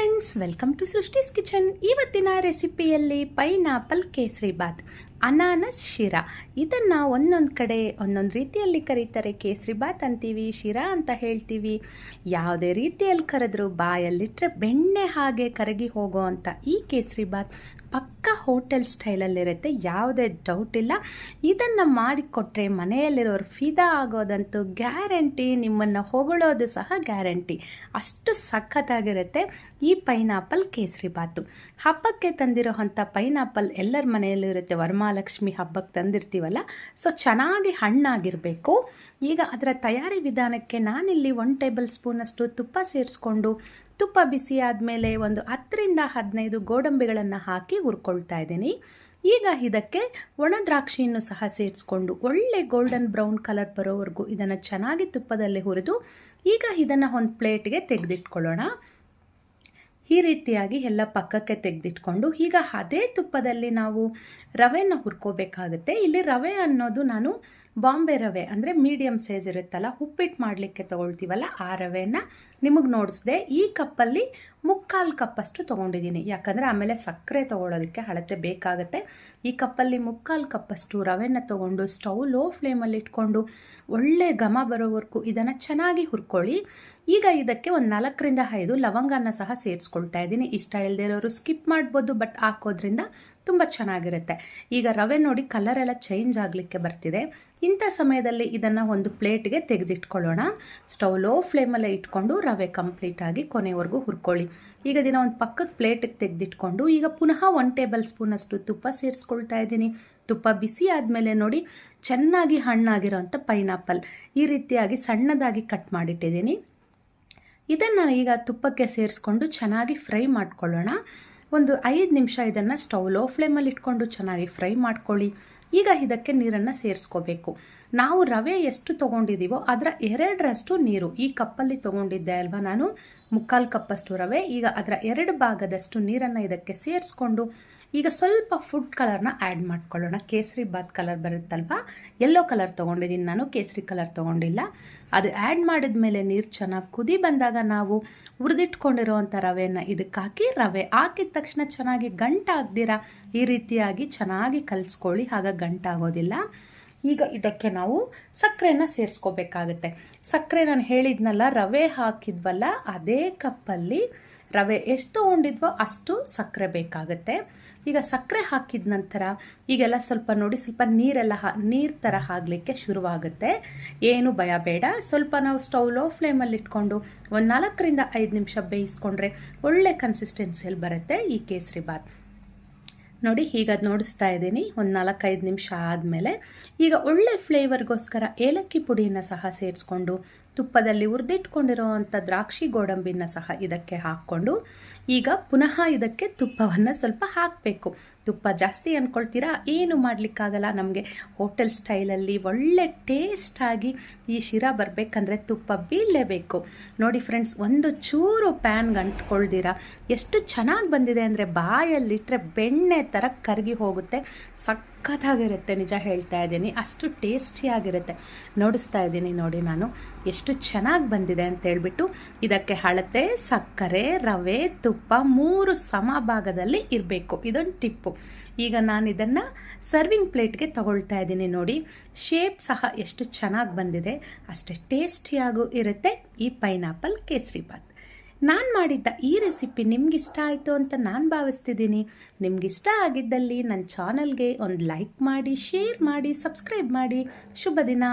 friends. Friends, welcome to Srishti's kitchen. ಇವತ್ತಿನ ರೆಸಿಪಿಯಲ್ಲಿ pineapple kesari bath, ಅನಾನಸ್ ಶಿರಾ. ಇದನ್ನು ಒಂದೊಂದು ಕಡೆ, ಒಂದೊಂದು ರೀತಿಯಲ್ಲಿ ಕರೀತಾರೆ. ಕೇಸರಿ ಬಾತ್ ಅಂತೀವಿ, ಶಿರಾ ಅಂತ ಹೇಳ್ತೀವಿ. ಯಾವುದೇ ರೀತಿಯಲ್ಲಿ ಕರೆದ್ರು ಬಾಯಲ್ಲಿಟ್ಟರೆ ಬೆಣ್ಣೆ ಹಾಗೆ ಕರಗಿ ಹೋಗೋ ಅಂತ ಈ ಕೇಸರಿ ಬಾತ್ ಪಕ್ಕ ಹೋಟೆಲ್ ಸ್ಟೈಲಲ್ಲಿರುತ್ತೆ. ಯಾವುದೇ ಡೌಟ್ ಇಲ್ಲ. ಇದನ್ನು ಮಾಡಿಕೊಟ್ರೆ ಮನೆಯಲ್ಲಿರೋರು ಫಿದಾ ಆಗೋದಂತೂ ಗ್ಯಾರಂಟಿ, ನಿಮ್ಮನ್ನು ಹೊಗಳೋದು ಸಹ ಗ್ಯಾರಂಟಿ. ಅಷ್ಟು ಸಖತ್ತಾಗಿರುತ್ತೆ. ಈ ಪೈನಾಪಲ್ ಕೇಸರಿ ಬಾತು. ಹಬ್ಬಕ್ಕೆ ತಂದಿರೋ ಅಂಥ ಪೈನಾಪಲ್ ಎಲ್ಲರ ಮನೆಯಲ್ಲೂ ಇರುತ್ತೆ. ವರಮಹಾಲಕ್ಷ್ಮಿ ಹಬ್ಬಕ್ಕೆ ತಂದಿರ್ತೀವಲ್ಲ? ಸೊ ಚೆನ್ನಾಗಿ ಹಣ್ಣಾಗಿರಬೇಕು. ಈಗ ಅದರ ತಯಾರಿ ವಿಧಾನಕ್ಕೆ ನಾನಿಲ್ಲಿ ಒನ್ ಟೇಬಲ್ ಸ್ಪೂನಷ್ಟು ತುಪ್ಪ ಸೇರಿಸ್ಕೊಂಡು, ತುಪ್ಪ ಬಿಸಿ ಆದಮೇಲೆ ಒಂದು ಹತ್ತರಿಂದ ಹದಿನೈದು ಗೋಡಂಬಿಗಳನ್ನು ಹಾಕಿ ಹುರ್ಕೊಳ್ತಾ ಇದ್ದೀನಿ. ಈಗ ಇದಕ್ಕೆ ಒಣ ದ್ರಾಕ್ಷಿಯನ್ನು ಸಹ ಸೇರಿಸ್ಕೊಂಡು, ಒಳ್ಳೆ ಗೋಲ್ಡನ್ ಬ್ರೌನ್ ಕಲರ್ ಬರೋವರೆಗೂ ಇದನ್ನು ಚೆನ್ನಾಗಿ ತುಪ್ಪದಲ್ಲಿ ಹುರಿದು, ಈಗ ಇದನ್ನು ಒಂದು ಪ್ಲೇಟ್ಗೆ ತೆಗೆದಿಟ್ಕೊಳ್ಳೋಣ. ಈ ರೀತಿಯಾಗಿ ಎಲ್ಲ ಪಕ್ಕಕ್ಕೆ ತೆಗೆದಿಟ್ಕೊಂಡು ಈಗ ಅದೇ ತುಪ್ಪದಲ್ಲಿ ನಾವು ರವೆಯನ್ನು ಹುರ್ಕೋಬೇಕಾಗುತ್ತೆ. ಇಲ್ಲಿ ರವೆ ಅನ್ನೋದು ನಾನು ಬಾಂಬೆ ರವೆ ಅಂದರೆ ಮೀಡಿಯಮ್ ಸೈಜ್ ಇರುತ್ತಲ್ಲ, ಉಪ್ಪಿಟ್ಟು ಮಾಡಲಿಕ್ಕೆ ತೊಗೊಳ್ತೀವಲ್ಲ ಆ ರವೆನ ನಿಮಗೆ ನೋಡಿಸ್ದೆ ಈ ಕಪ್ಪಲ್ಲಿ ಮುಕ್ಕಾಲು ಕಪ್ಪಷ್ಟು ತೊಗೊಂಡಿದ್ದೀನಿ. ಯಾಕಂದರೆ ಆಮೇಲೆ ಸಕ್ಕರೆ ತೊಗೊಳೋದಕ್ಕೆ ಅಳತೆ ಬೇಕಾಗುತ್ತೆ. ಈ ಕಪ್ಪಲ್ಲಿ ಮುಕ್ಕಾಲು ಕಪ್ಪಷ್ಟು ರವೆನ ತೊಗೊಂಡು ಸ್ಟವ್ ಲೋ ಫ್ಲೇಮಲ್ಲಿ ಇಟ್ಕೊಂಡು ಒಳ್ಳೆ ಘಮ ಬರೋವರೆಗೂ ಇದನ್ನು ಚೆನ್ನಾಗಿ ಹುರ್ಕೊಳ್ಳಿ. ಈಗ ಇದಕ್ಕೆ ಒಂದು ನಾಲ್ಕರಿಂದ ಐದು ಲವಂಗನ ಸಹ ಸೇರಿಸ್ಕೊಳ್ತಾ ಇದ್ದೀನಿ. ಇಷ್ಟ ಇಲ್ಲದೆ ಇರೋರು ಸ್ಕಿಪ್ ಮಾಡ್ಬೋದು, ಬಟ್ ಹಾಕೋದ್ರಿಂದ ತುಂಬ ಚೆನ್ನಾಗಿರುತ್ತೆ. ಈಗ ರವೆ ನೋಡಿ ಕಲರ್ ಎಲ್ಲ ಚೇಂಜ್ ಆಗಲಿಕ್ಕೆ ಬರ್ತಿದೆ. ಇಂಥ ಸಮಯದಲ್ಲಿ ಇದನ್ನು ಒಂದು ಪ್ಲೇಟ್ಗೆ ತೆಗೆದಿಟ್ಕೊಳ್ಳೋಣ. ಸ್ಟವ್ ಲೋ ಫ್ಲೇಮಲ್ಲೇ ಇಟ್ಕೊಂಡು ರವೆ ಕಂಪ್ಲೀಟಾಗಿ ಕೊನೆವರೆಗೂ ಹುರ್ಕೊಳ್ಳಿ. ಈಗ ದಿನ ಒಂದು ಪಕ್ಕದ ಪ್ಲೇಟಿಗೆ ತೆಗೆದಿಟ್ಕೊಂಡು ಈಗ ಪುನಃ ಒನ್ ಟೇಬಲ್ ಸ್ಪೂನಷ್ಟು ತುಪ್ಪ ಸೇರಿಸ್ಕೊಳ್ತಾ ಇದ್ದೀನಿ. ತುಪ್ಪ ಬಿಸಿ ಆದಮೇಲೆ ನೋಡಿ ಚೆನ್ನಾಗಿ ಹಣ್ಣಾಗಿರೋವಂಥ ಪೈನಾಪಲ್ ಈ ರೀತಿಯಾಗಿ ಸಣ್ಣದಾಗಿ ಕಟ್ ಮಾಡಿಟ್ಟಿದ್ದೀನಿ. ಇದನ್ನು ಈಗ ತುಪ್ಪಕ್ಕೆ ಸೇರಿಸ್ಕೊಂಡು ಚೆನ್ನಾಗಿ ಫ್ರೈ ಮಾಡ್ಕೊಳ್ಳೋಣ. ಒಂದು ಐದು ನಿಮಿಷ ಇದನ್ನು ಸ್ಟವ್ ಲೋ ಫ್ಲೇಮಲ್ಲಿ ಇಟ್ಕೊಂಡು ಚೆನ್ನಾಗಿ ಫ್ರೈ ಮಾಡ್ಕೊಳ್ಳಿ. ಈಗ ಇದಕ್ಕೆ ನೀರನ್ನು ಸೇರಿಸ್ಕೋಬೇಕು. ನಾವು ರವೆ ಎಷ್ಟು ತೊಗೊಂಡಿದ್ದೀವೋ ಅದರ ಎರಡರಷ್ಟು ನೀರು ಈ ಕಪ್ಪಲ್ಲಿ ತೊಗೊಂಡಿದ್ದೆ ಅಲ್ವಾ ನಾನು? ಮುಕ್ಕಾಲು ಕಪ್ಪಷ್ಟು ರವೆ ಈಗ ಅದರ ಎರಡು ಭಾಗದಷ್ಟು ನೀರನ್ನು ಇದಕ್ಕೆ ಸೇರಿಸ್ಕೊಂಡು ಈಗ ಸ್ವಲ್ಪ ಫುಡ್ ಕಲರ್ನ ಆ್ಯಡ್ ಮಾಡ್ಕೊಳ್ಳೋಣ. ಕೇಸರಿ ಬಾತ್ ಕಲರ್ ಬರುತ್ತಲ್ವಾ? ಎಲ್ಲೋ ಕಲರ್ ತೊಗೊಂಡಿದ್ದೀನಿ ನಾನು, ಕೇಸರಿ ಕಲರ್ ತೊಗೊಂಡಿಲ್ಲ. ಅದು ಆ್ಯಡ್ ಮಾಡಿದ ಮೇಲೆ ನೀರು ಚೆನ್ನಾಗಿ ಕುದಿ ಬಂದಾಗ ನಾವು ಹುರಿದಿಟ್ಕೊಂಡಿರೋವಂಥ ರವೆಯನ್ನು ಇದಕ್ಕೆ ಹಾಕಿ, ರವೆ ಹಾಕಿದ ತಕ್ಷಣ ಚೆನ್ನಾಗಿ ಗಂಟಾಗ್ದಿರ ಈ ರೀತಿಯಾಗಿ ಚೆನ್ನಾಗಿ ಕಲಿಸ್ಕೊಳ್ಳಿ. ಆಗ ಗಂಟಾಗೋದಿಲ್ಲ. ಈಗ ಇದಕ್ಕೆ ನಾವು ಸಕ್ಕರೆನ ಸೇರಿಸ್ಕೋಬೇಕಾಗತ್ತೆ. ಸಕ್ಕರೆ ನಾನು ಹೇಳಿದ್ನಲ್ಲ, ರವೆ ಹಾಕಿದ್ವಲ್ಲ, ಅದೇ ಕಪ್ಪಲ್ಲಿ ರವೆ ಎಷ್ಟು ತೊಗೊಂಡಿದ್ವೋ ಅಷ್ಟು ಸಕ್ಕರೆ ಬೇಕಾಗುತ್ತೆ. ಈಗ ಸಕ್ಕರೆ ಹಾಕಿದ ನಂತರ ಈಗೆಲ್ಲ ಸ್ವಲ್ಪ ನೋಡಿ, ಸ್ವಲ್ಪ ನೀರೆಲ್ಲ ಹಾ, ನೀರು ಥರ ಆಗಲಿಕ್ಕೆ ಶುರುವಾಗುತ್ತೆ. ಏನು ಭಯ ಬೇಡ. ಸ್ವಲ್ಪ ನಾವು ಸ್ಟವ್ ಲೋ ಫ್ಲೇಮಲ್ಲಿ ಇಟ್ಕೊಂಡು ಒಂದು ನಾಲ್ಕರಿಂದ ಐದು ನಿಮಿಷ ಬೇಯಿಸ್ಕೊಂಡ್ರೆ ಒಳ್ಳೆ ಕನ್ಸಿಸ್ಟೆನ್ಸಿಯಲ್ಲಿ ಬರುತ್ತೆ ಈ ಕೇಸರಿ ಬಾತ್. ನೋಡಿ ಈಗ ಅದು ನೋಡಿಸ್ತಾ ಇದ್ದೀನಿ. ಒಂದು ನಾಲ್ಕೈದು ನಿಮಿಷ ಆದಮೇಲೆ ಈಗ ಒಳ್ಳೆ ಫ್ಲೇವರ್ಗೋಸ್ಕರ ಏಲಕ್ಕಿ ಪುಡಿಯನ್ನು ಸಹ ಸೇರಿಸ್ಕೊಂಡು ತುಪ್ಪದಲ್ಲಿ ಹುರಿದಿಟ್ಕೊಂಡಿರೋ ಅಂಥ ದ್ರಾಕ್ಷಿ ಗೋಡಂಬಿನ ಸಹ ಇದಕ್ಕೆ ಹಾಕ್ಕೊಂಡು ಈಗ ಪುನಃ ಇದಕ್ಕೆ ತುಪ್ಪವನ್ನು ಸ್ವಲ್ಪ ಹಾಕಬೇಕು. ತುಪ್ಪ ಜಾಸ್ತಿ ಅಂದ್ಕೊಳ್ತೀರಾ ಏನು ಮಾಡಲಿಕ್ಕಾಗಲ್ಲ? ನಮಗೆ ಹೋಟೆಲ್ ಸ್ಟೈಲಲ್ಲಿ ಒಳ್ಳೆ ಟೇಸ್ಟಾಗಿ ಈ ಶಿರಾ ಬರಬೇಕಂದ್ರೆ ತುಪ್ಪ ಬೀಳಲೇಬೇಕು. ನೋಡಿ ಫ್ರೆಂಡ್ಸ್, ಒಂದು ಚೂರು ಪ್ಯಾನ್ಗೆ ಅಂಟ್ಕೊಳ್ದಿರ ಎಷ್ಟು ಚೆನ್ನಾಗಿ ಬಂದಿದೆ ಅಂದರೆ ಬಾಯಲ್ಲಿಟ್ಟರೆ ಬೆಣ್ಣೆ ಥರ ಕರಗಿ ಹೋಗುತ್ತೆ. ಸಖತ್ತಾಗಿರುತ್ತೆ, ನಿಜ ಹೇಳ್ತಾ ಇದ್ದೀನಿ. ಅಷ್ಟು ಟೇಸ್ಟಿಯಾಗಿರುತ್ತೆ. ನೋಡಿಸ್ತಾ ಇದ್ದೀನಿ ನೋಡಿ ನಾನು. ಎಷ್ಟು ಚೆನ್ನಾಗಿ ಬಂದಿದೆ ಅಂತ ಹೇಳ್ಬಿಟ್ಟು ಇದಕ್ಕೆ ಹಳತೆ ಸಕ್ಕರೆ, ರವೆ, ತುಪ್ಪ ಮೂರು ಸಮಭಾಗದಲ್ಲಿ ಇರಬೇಕು. ಇದೊಂದು ಟಿಪ್ಪು. ಈಗ ನಾನು ಇದನ್ನು ಸರ್ವಿಂಗ್ ಪ್ಲೇಟ್ಗೆ ತಗೊಳ್ತಾ ಇದ್ದೀನಿ ನೋಡಿ. ಶೇಪ್ ಸಹ ಎಷ್ಟು ಚೆನ್ನಾಗಿ ಬಂದಿದೆ. ಅಷ್ಟೇ ಟೇಸ್ಟಿಯಾಗೂ ಇರುತ್ತೆ. ಈ ಪೈನಾಪಲ್ ಕೇಸರಿ ಬಾತ್. ನಾನು ಮಾಡಿದ್ದ ಈ ರೆಸಿಪಿ ನಿಮ್ಗಿಷ್ಟ ಆಯಿತು ಅಂತ ನಾನು ಭಾವಿಸ್ತಿದ್ದೀನಿ ನಿಮ್ಗಿಷ್ಟ ಆಗಿದ್ದಲ್ಲಿ ನನ್ನ ಚಾನಲ್ಗೆ ಒಂದು ಲೈಕ್ ಮಾಡಿ ಶೇರ್ ಮಾಡಿ ಸಬ್ಸ್ಕ್ರೈಬ್ ಮಾಡಿ. ಶುಭ ದಿನ.